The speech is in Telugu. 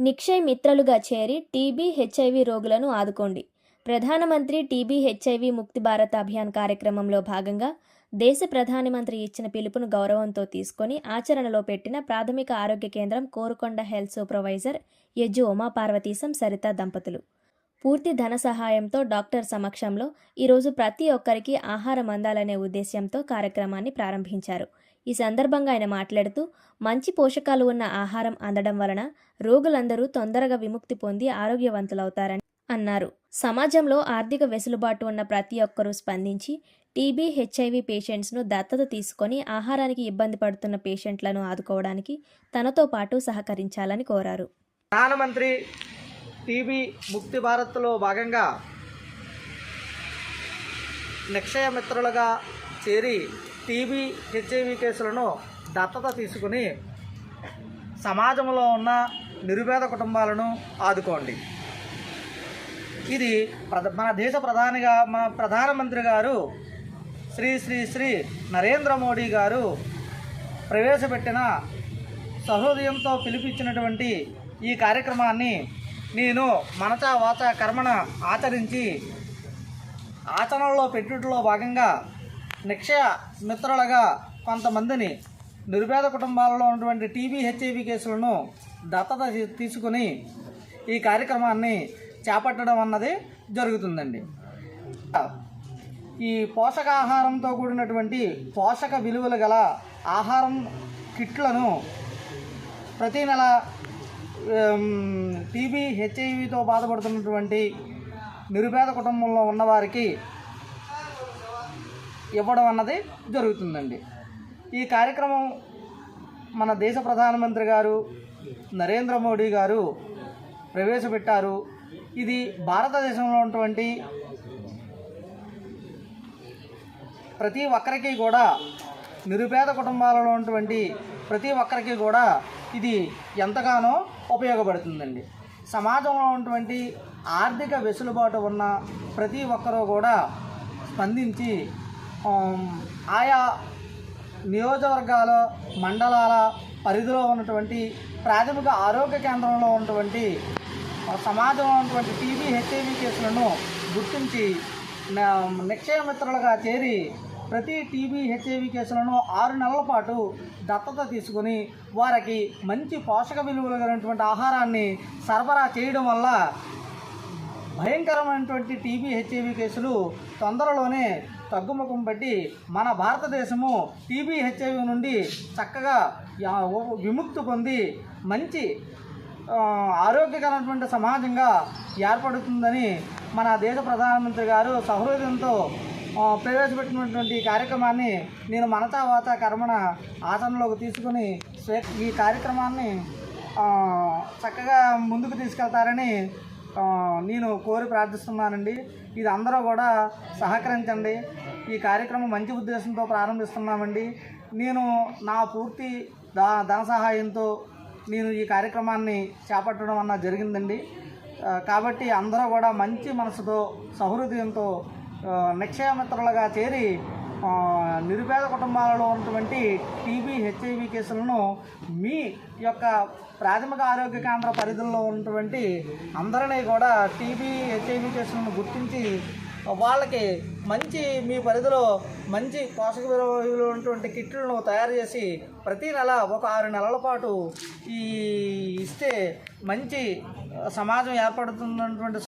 నిక్షయ్ మిత్రలుగా చేరి టీబీ హెచ్ఐవి రోగులను ఆదుకోండి. ప్రధానమంత్రి టీబీ హెచ్ఐవి ముక్తి భారత్ అభియాన్ కార్యక్రమంలో భాగంగా దేశ ప్రధానమంత్రి ఇచ్చిన పిలుపును గౌరవంతో తీసుకొని ఆచరణలో పెట్టిన ప్రాథమిక ఆరోగ్య కేంద్రం కోరుకొండ హెల్త్ సూపర్వైజర్ యజ్జు ఉమాపార్వతీశం సరిత దంపతులు. పూర్తి ధన సహాయంతో డాక్టర్ సమక్షంలో ఈరోజు ప్రతి ఒక్కరికి ఆహారం అందాలనే ఉద్దేశ్యంతో కార్యక్రమాన్ని ప్రారంభించారు. ఈ సందర్భంగా ఆయన మాట్లాడుతూ మంచి పోషకాలు ఉన్న ఆహారం అందడం వలన రోగులందరూ తొందరగా విముక్తి పొంది ఆరోగ్యవంతులవుతారని అన్నారు. సమాజంలో ఆర్థిక వెసులుబాటు ఉన్న ప్రతి ఒక్కరూ స్పందించి టీబీ హెచ్ఐవి పేషెంట్స్ను దత్తత తీసుకొని ఆహారానికి ఇబ్బంది పడుతున్న పేషెంట్లను ఆదుకోవడానికి తనతో పాటు సహకరించాలని కోరారు. ప్రధానమంత్రి టీబీ ముక్తి భారత్లో భాగంగా నిక్షయ మిత్రులుగా చేరి టీబీ హెచ్ఐవి కేసులను దత్తత తీసుకుని సమాజంలో ఉన్న నిరుపేద కుటుంబాలను ఆదుకోండి. ఇది మన దేశ ప్రధానిగా మన ప్రధానమంత్రి గారు శ్రీ శ్రీ శ్రీ నరేంద్ర మోడీ గారు ప్రవేశపెట్టిన సహృదయంతో పిలిపించినటువంటి ఈ కార్యక్రమాన్ని నేను మనచా వాచ కర్మణ ఆచరించి ఆచరణలో పెట్టుటలో భాగంగా నిక్షయ మిత్రులుగా కొంతమందిని నిరుపేద కుటుంబాలలో ఉన్నటువంటి టీబీ హెచ్ఐవి కేసులను దత్తత తీసుకుని ఈ కార్యక్రమాన్ని చేపట్టడం అన్నది జరుగుతుందండి. ఈ పోషకాహారంతో కూడినటువంటి పోషక విలువలు గల ఆహారం కిట్లను ప్రతి నెల టీబీ హెచ్ఐవితో బాధపడుతున్నటువంటి నిరుపేద కుటుంబంలో ఉన్నవారికి ఇవ్వడం అన్నది జరుగుతుందండి. ఈ కార్యక్రమం మన దేశ ప్రధానమంత్రి గారు నరేంద్ర మోడీ గారు ప్రవేశపెట్టారు. ఇది భారతదేశంలో ఉన్నటువంటి ప్రతి ఒక్కరికి కూడా నిరుపేద కుటుంబాలలో ఉన్నటువంటి ప్రతి ఒక్కరికి కూడా ఇది ఎంతగానో ఉపయోగపడుతుందండి. సమాజంలో ఉన్నటువంటి ఆర్థిక వెసులుబాటు ఉన్న ప్రతి ఒక్కరూ కూడా స్పందించి ఆయా నియోజకవర్గాల మండలాల పరిధిలో ఉన్నటువంటి ప్రాథమిక ఆరోగ్య కేంద్రంలో ఉన్నటువంటి సమాజంలో ఉన్నటువంటి టీబీ హెచ్ఐవి కేసులను గుర్తించి నిక్షయమిత్రులుగా చేరి ప్రతి టీబీ హెచ్ఐవి కేసులను ఆరు నెలల పాటు దత్తత తీసుకుని వారికి మంచి పోషక విలువలు కలిగినటువంటి ఆహారాన్ని సరఫరా చేయడం వల్ల భయంకరమైనటువంటి టీబీ హెచ్ఐవి కేసులు తొందరలోనే తగ్గుముఖం పట్టి మన భారతదేశము టీబీ హెచ్ఐవి నుండి చక్కగా విముక్తి పొంది మంచి ఆరోగ్యకరమైనటువంటి సమాజంగా ఏర్పడుతుందని మన దేశ ప్రధానమంత్రి గారు సహృదయంతో ప్రవేశపెట్టినటువంటి కార్యక్రమాన్ని నేను మనతా వాత కర్మణ ఆచరణలోకి తీసుకుని ఈ కార్యక్రమాన్ని చక్కగా ముందుకు తీసుకెళ్తారని నేను కోరి ప్రార్థిస్తున్నానండి. ఇది అందరూ కూడా సహకరించండి. ఈ కార్యక్రమం మంచి ఉద్దేశంతో ప్రారంభిస్తున్నామండి. నేను నా పూర్తి దా ధన సహాయంతో నేను ఈ కార్యక్రమాన్ని చేపట్టడం అన్న జరిగిందండి. కాబట్టి అందరూ కూడా మంచి మనసుతో సహృదయంతో నిక్షయమిత్రులుగా చేరి నిరుపేద కుటుంబాలలో ఉన్నటువంటి టీబీ హెచ్ఐవి కేసులను మీ యొక్క ప్రాథమిక ఆరోగ్య కేంద్ర పరిధిలో ఉన్నటువంటి అందరినీ కూడా టీబీ హెచ్ఐవి కేసులను గుర్తించి వాళ్ళకి మంచి మీ పరిధిలో మంచి పోషక విలువలు ఉన్నటువంటి కిట్లను తయారు చేసి ప్రతి నెల ఒక ఆరు నెలల పాటు ఈ ఇస్తే మంచి సమాజం ఏర్పడుతున్నటువంటి